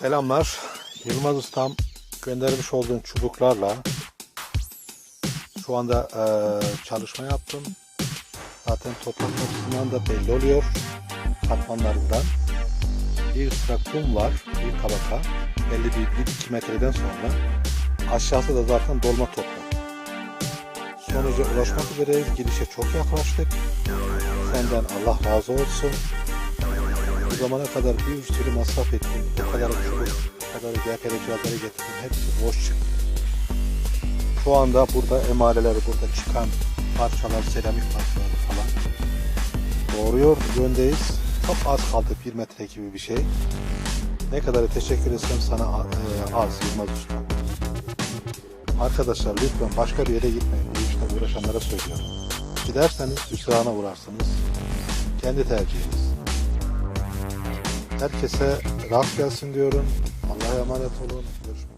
Selamlar. Yılmaz Ustam göndermiş olduğun çubuklarla şu anda eee, çalışma yaptım. Zaten toprak açısından da belli oluyor katmanlarından. Bir sıra kum var, bir tabaka. Belli bir, bir iki metreden sonra. Aşağısı da zaten dolma toprak. Sonuca ulaşmak üzereyiz. Girişe çok yaklaştık. Senden Allah razı olsun. Zamana kadar bir sürü masraf ettim. O kadar çubuk, o kadar GPL cihazları getirdim. Hepsi boş çıktı. Şu anda burada emareleri, burada çıkan parçalar, seramik parçaları falan doğruyor yöndeyiz. Çok az kaldı bir metre gibi bir şey. Ne kadar teşekkür etsem sana e, az Yılmaz Usta. Arkadaşlar lütfen başka bir yere gitmeyin. Bu işte uğraşanlara söylüyorum. Giderseniz hüsrana uğrarsınız. Kendi tercihiniz. Herkese rast gelsin diyorum. Allah'a emanet olun. Görüşmek.